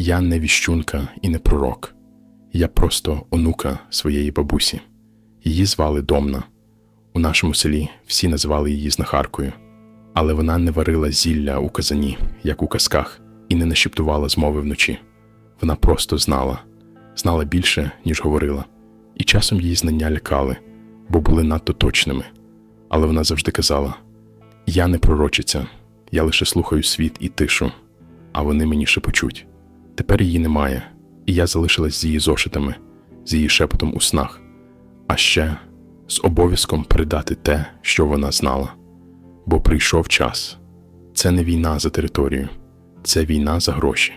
Я не віщунка і не пророк. Я просто онука своєї бабусі. Її звали Домна. У нашому селі всі називали її знахаркою, але вона не варила зілля у казані, як у казках, і не нашіптувала змови вночі. Вона просто знала, знала більше, ніж говорила, і часом її знання лякали, бо були надто точними. Але вона завжди казала: Я не пророчиця, я лише слухаю світ і тишу, а вони мені шепочуть. Тепер її немає, і я залишилась з її зошитами, з її шепотом у снах, а ще з обов'язком передати те, що вона знала. Бо прийшов час. Це не війна за територію, це війна за гроші.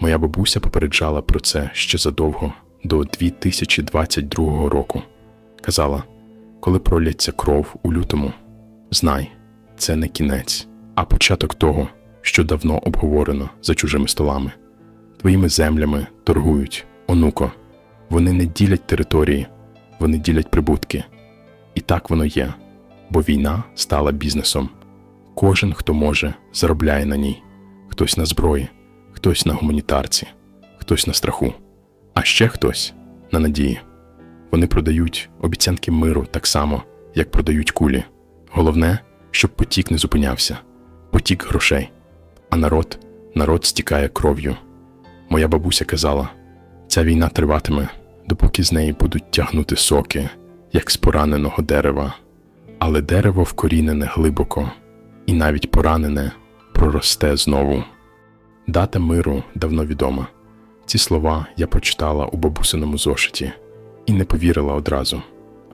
Моя бабуся попереджала про це ще задовго до 2022 року. Казала: коли пролється кров у лютому, знай, це не кінець, а початок того, що давно обговорено за чужими столами. Твоїми землями торгують, онуко. Вони не ділять території, вони ділять прибутки. І так воно є, бо війна стала бізнесом. Кожен, хто може, заробляє на ній. Хтось на зброї, хтось на гуманітарці, хтось на страху, а ще хтось на надії. Вони продають обіцянки миру так само, як продають кулі. Головне, щоб потік не зупинявся, потік грошей, а народ, народ стікає кров'ю. Моя бабуся казала: ця війна триватиме, допоки з неї будуть тягнути соки, як з пораненого дерева, але дерево вкорінене глибоко, і навіть поранене проросте знову. Дата миру давно відома. Ці слова я прочитала у бабусиному зошиті і не повірила одразу.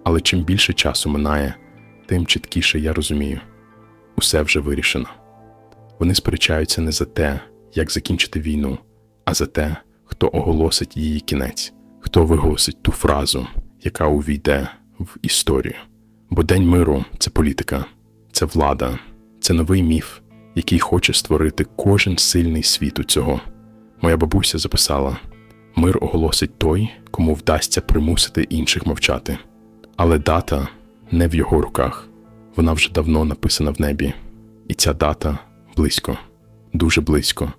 Але чим більше часу минає, тим чіткіше я розумію усе вже вирішено. Вони сперечаються не за те, як закінчити війну, а за те, хто оголосить її кінець, хто виголосить ту фразу, яка увійде в історію. Бо День миру це політика, це влада, це новий міф, який хоче створити кожен сильний світу цього. Моя бабуся записала: мир оголосить той, кому вдасться примусити інших мовчати. Але дата не в його руках, вона вже давно написана в небі, і ця дата близько, дуже близько.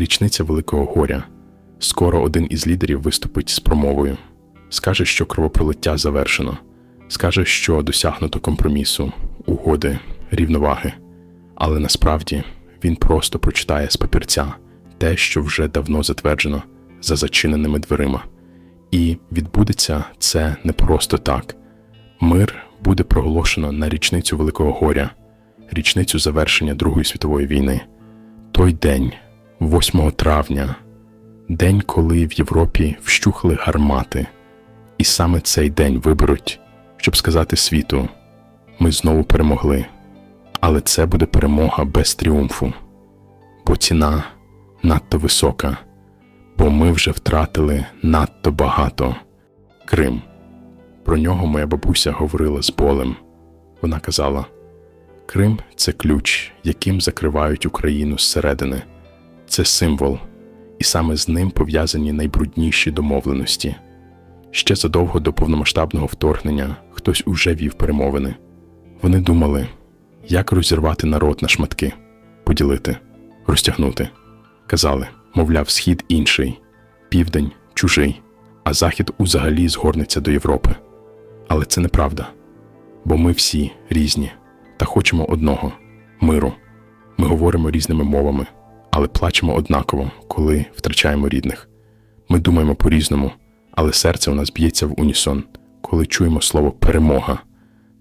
Річниця Великого горя. Скоро один із лідерів виступить з промовою, скаже, що кровопролиття завершено, скаже, що досягнуто компромісу, угоди, рівноваги. Але насправді він просто прочитає з папірця те, що вже давно затверджено за зачиненими дверима. І відбудеться це не просто так. Мир буде проголошено на річницю Великого горя, річницю завершення Другої світової війни. Той день, 8 травня, день, коли в Європі вщухли гармати, і саме цей день виберуть, щоб сказати світу: ми знову перемогли. Але це буде перемога без тріумфу, бо ціна надто висока, бо ми вже втратили надто багато. Крим. Про нього моя бабуся говорила з болем. Вона казала: Крим це ключ, яким закривають Україну зсередини, це символ, і саме з ним пов'язані найбрудніші домовленості. Ще задовго до повномасштабного вторгнення хтось уже вів перемовини. Вони думали, як розірвати народ на шматки, поділити, розтягнути. Казали, мовляв, схід інший, південь чужий, а захід узагалі згорнеться до Європи. Але це неправда, бо ми всі різні та хочемо одного миру. Ми говоримо різними мовами, але плачемо однаково, коли втрачаємо рідних. Ми думаємо по-різному, але серце у нас б'ється в унісон, коли чуємо слово перемога.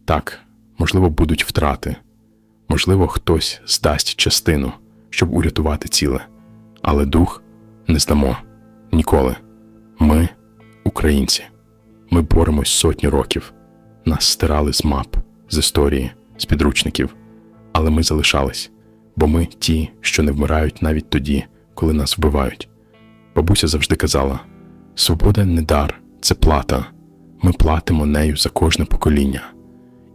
Так, можливо, будуть втрати. Можливо, хтось здасть частину, щоб урятувати ціле, але дух не здамо ніколи. Ми українці. Ми боремось сотні років. Нас стирали з мап, з історії, з підручників, але ми залишались, бо ми ті, що не вмирають навіть тоді, коли нас вбивають. Бабуся завжди казала: свобода не дар, це плата. Ми платимо нею за кожне покоління,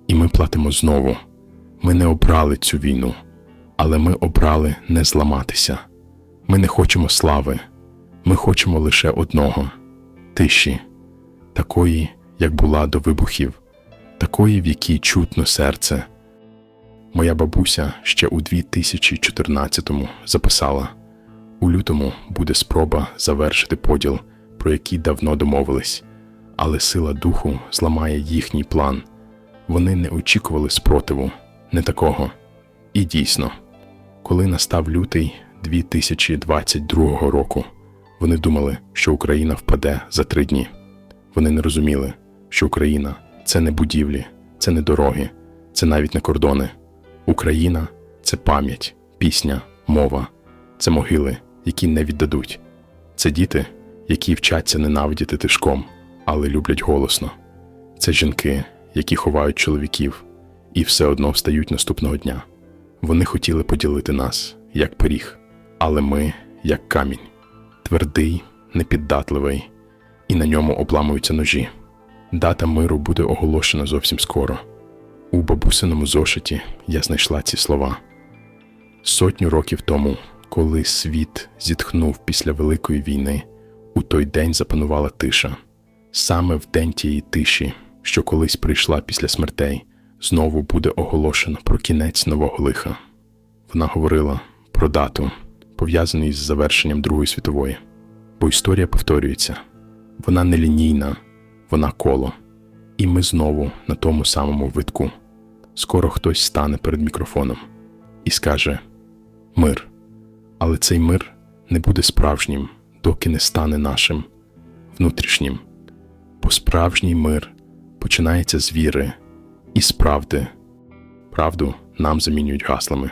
і ми платимо знову. Ми не обрали цю війну, але ми обрали не зламатися. Ми не хочемо слави, ми хочемо лише одного тиші, такої, як була до вибухів, такої, в якій чутно серце. Моя бабуся ще у 2014-му записала: У лютому буде спроба завершити поділ, про який давно домовились, але сила духу зламає їхній план. Вони не очікували спротиву, не такого. І дійсно, коли настав лютий 2022 року, вони думали, що Україна впаде за три дні. Вони не розуміли, що Україна це не будівлі, це не дороги, це навіть не кордони. Україна це пам'ять, пісня, мова, це могили, які не віддадуть. Це діти, які вчаться ненавидіти тишком, але люблять голосно. Це жінки, які ховають чоловіків і все одно встають наступного дня. Вони хотіли поділити нас, як пиріг, але ми, як камінь, твердий, непіддатливий, і на ньому обламуються ножі. Дата миру буде оголошена зовсім скоро. У бабусиному зошиті я знайшла ці слова. Сотню років тому, коли світ зітхнув після Великої війни, у той день запанувала тиша. Саме в день тієї тиші, що колись прийшла після смертей, знову буде оголошено про кінець нового лиха. Вона говорила про дату, пов'язану із завершенням Другої світової. Бо історія повторюється вона не лінійна, вона коло. І ми знову на тому самому витку. Скоро хтось стане перед мікрофоном і скаже мир. Але цей мир не буде справжнім, доки не стане нашим, внутрішнім. Бо справжній мир починається з віри і з правди. Правду нам замінюють гаслами,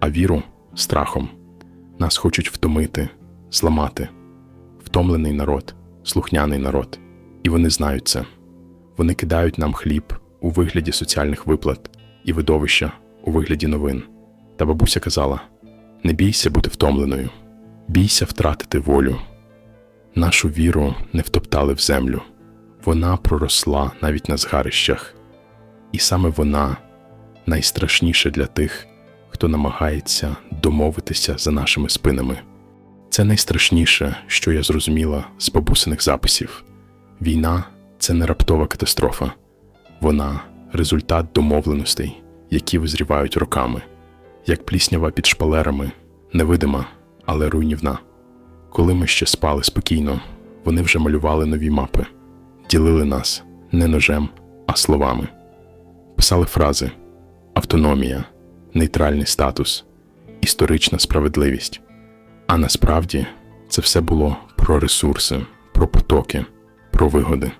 а віру страхом. Нас хочуть втомити, зламати. Втомлений народ, слухняний народ. І вони знають це. Вони кидають нам хліб у вигляді соціальних виплат і видовища у вигляді новин. Та бабуся казала: не бійся бути втомленою, бійся втратити волю. Нашу віру не втоптали в землю, вона проросла навіть на згарищах, і саме вона найстрашніша для тих, хто намагається домовитися за нашими спинами. Це найстрашніше, що я зрозуміла з бабусиних записів. Війна це не раптова катастрофа, вона результат домовленостей, які визрівають роками, як пліснява під шпалерами, невидима, але руйнівна. Коли ми ще спали спокійно, вони вже малювали нові мапи, ділили нас не ножем, а словами, писали фрази автономія, нейтральний статус, історична справедливість. А насправді це все було про ресурси, про потоки, про вигоди.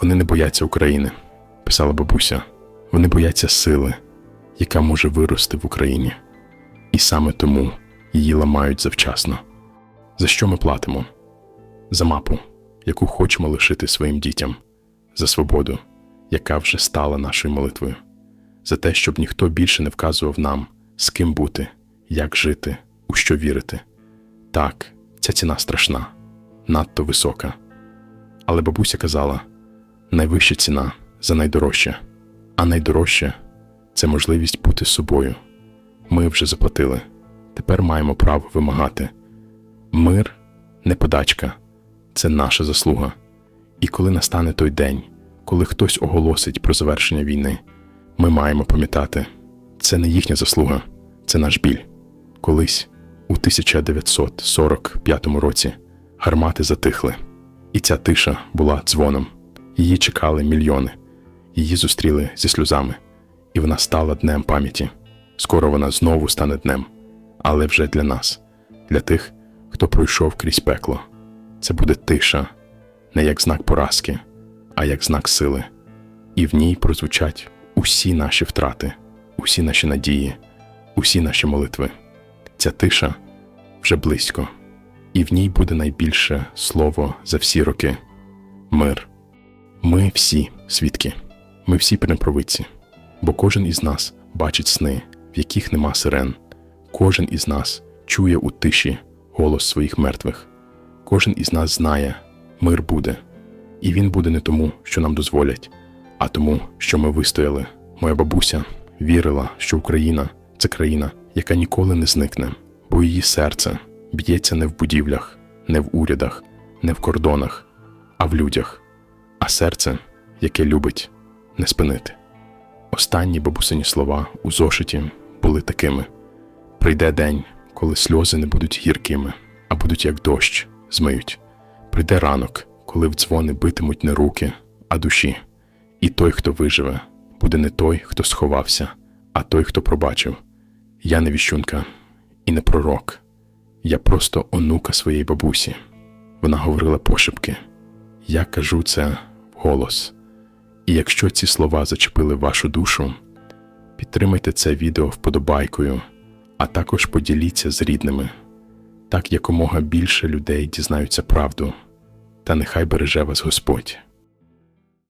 Вони не бояться України, писала бабуся. Вони бояться сили, яка може вирости в Україні. І саме тому її ламають завчасно. За що ми платимо? За мапу, яку хочемо лишити своїм дітям, за свободу, яка вже стала нашою молитвою, за те, щоб ніхто більше не вказував нам, з ким бути, як жити, у що вірити. Так, ця ціна страшна, надто висока. Але бабуся казала: найвища ціна за найдорожче, а найдорожче це можливість бути собою. Ми вже заплатили, тепер маємо право вимагати. Мир не подачка, це наша заслуга. І коли настане той день, коли хтось оголосить про завершення війни, ми маємо пам'ятати, це не їхня заслуга, це наш біль. Колись у 1945 році гармати затихли, і ця тиша була дзвоном. Її чекали мільйони, її зустріли зі сльозами, і вона стала днем пам'яті. Скоро вона знову стане днем, але вже для нас, для тих, хто пройшов крізь пекло. Це буде тиша, не як знак поразки, а як знак сили. І в ній прозвучать усі наші втрати, усі наші надії, усі наші молитви. Ця тиша вже близько, і в ній буде найбільше слово за всі роки мир. Ми всі свідки, ми всі принепровидці, бо кожен із нас бачить сни, в яких нема сирен, кожен із нас чує у тиші голос своїх мертвих, кожен із нас знає, мир буде, і він буде не тому, що нам дозволять, а тому, що ми вистояли. Моя бабуся вірила, що Україна це країна, яка ніколи не зникне, бо її серце б'ється не в будівлях, не в урядах, не в кордонах, а в людях, а серце, яке любить не спинити. Останні бабусині слова у зошиті були такими: прийде день, коли сльози не будуть гіркими, а будуть як дощ, змиють. Прийде ранок, коли в дзвони битимуть не руки, а душі. І той, хто виживе, буде не той, хто сховався, а той, хто пробачив. Я не віщунка і не пророк. Я просто онука своєї бабусі. Вона говорила пошепки. Я кажу це вголос. І якщо ці слова зачепили вашу душу, підтримайте це відео вподобайкою, а також поділіться з рідними. Так якомога більше людей дізнаються правду, та нехай береже вас Господь.